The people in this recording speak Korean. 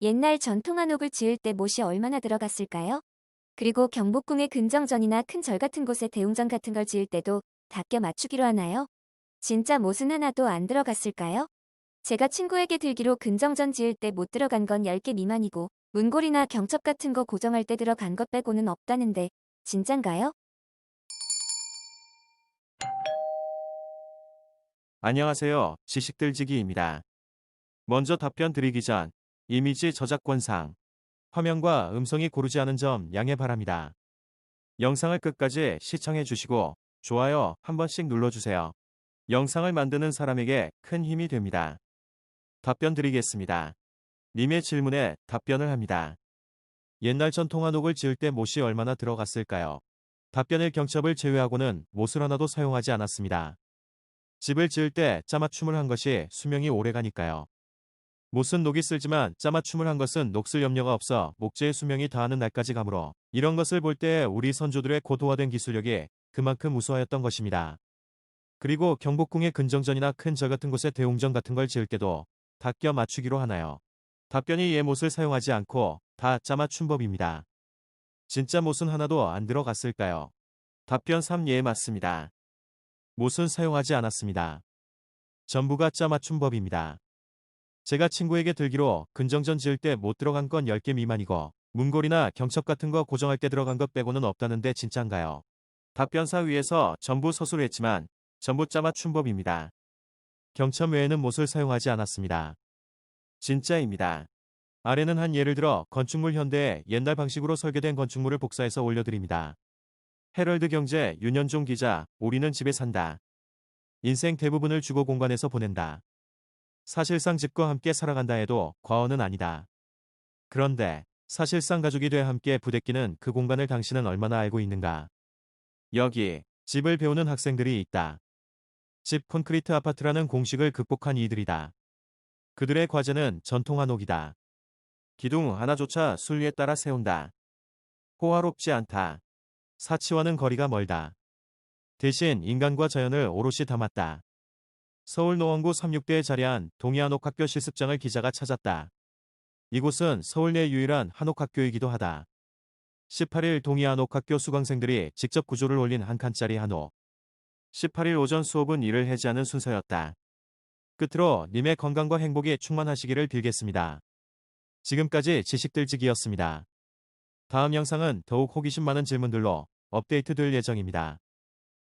옛날 전통 한옥을 지을 때 못이 얼마나 들어갔을까요? 그리고 경복궁의 근정전이나 큰 절 같은 곳에 대웅전 같은 걸 지을 때도 다 껴 맞추기로 하나요? 진짜 못은 하나도 안 들어갔을까요? 제가 친구에게 들기로 근정전 지을 때 못 들어간 건 10개 미만이고 문골이나 경첩 같은 거 고정할 때 들어간 것 빼고는 없다는데 진짠가요? 안녕하세요. 지식들지기입니다. 먼저 답변 드리기 전 이미지 저작권상 화면과 음성이 고르지 않은 점 양해 바랍니다. 영상을 끝까지 시청해 주시고 좋아요 한 번씩 눌러주세요. 영상을 만드는 사람에게 큰 힘이 됩니다. 답변 드리겠습니다. 님의 질문에 답변을 합니다. 옛날 전통 한옥을 지을 때 못이 얼마나 들어갔을까요? 답변을 경첩을 제외하고는 못을 하나도 사용하지 않았습니다. 집을 지을 때 짜맞춤을 한 것이 수명이 오래가니까요. 못은 녹이 쓸지만 짜맞춤을 한 것은 녹슬 염려가 없어 목재의 수명이 다하는 날까지 가므로 이런 것을 볼 때 우리 선조들의 고도화된 기술력이 그만큼 우수하였던 것입니다. 그리고 경복궁의 근정전이나 큰절 같은 곳에 대웅전 같은 걸 지을 때도 다 껴 맞추기로 하나요. 답변이 예 못을 사용하지 않고 다 짜맞춤법입니다. 진짜 못은 하나도 안 들어갔을까요? 답변 3 예 맞습니다. 못은 사용하지 않았습니다. 전부가 짜맞춤법입니다. 제가 친구에게 들기로 근정전 지을 때 못 들어간 건 10개 미만이고 문골이나 경첩 같은 거 고정할 때 들어간 것 빼고는 없다는데 진짠가요? 답변사 위에서 전부 서술을 했지만 전부 짜맞춤법입니다. 경첩 외에는 못을 사용하지 않았습니다. 진짜입니다. 아래는 한 예를 들어 건축물 현대의 옛날 방식으로 설계된 건축물을 복사해서 올려드립니다. 헤럴드 경제 윤현종 기자, 우리는 집에 산다. 인생 대부분을 주거 공간에서 보낸다. 사실상 집과 함께 살아간다 해도 과언은 아니다. 그런데 사실상 가족이 돼 함께 부대끼는 그 공간을 당신은 얼마나 알고 있는가? 여기 집을 배우는 학생들이 있다. 집 콘크리트 아파트라는 공식을 극복한 이들이다. 그들의 과제는 전통 한옥이다. 기둥 하나조차 순리에 따라 세운다. 호화롭지 않다. 사치와는 거리가 멀다. 대신 인간과 자연을 오롯이 담았다. 서울 노원구 36대에 자리한 동해한옥학교 실습장을 기자가 찾았다. 이곳은 서울 내 유일한 한옥학교이기도 하다. 18일 동해한옥학교 수강생들이 직접 구조를 올린 한 칸짜리 한옥. 18일 오전 수업은 이를 해지하는 순서였다. 끝으로 님의 건강과 행복이 충만하시기를 빌겠습니다. 지금까지 지식들지기였습니다. 다음 영상은 더욱 호기심 많은 질문들로 업데이트 될 예정입니다.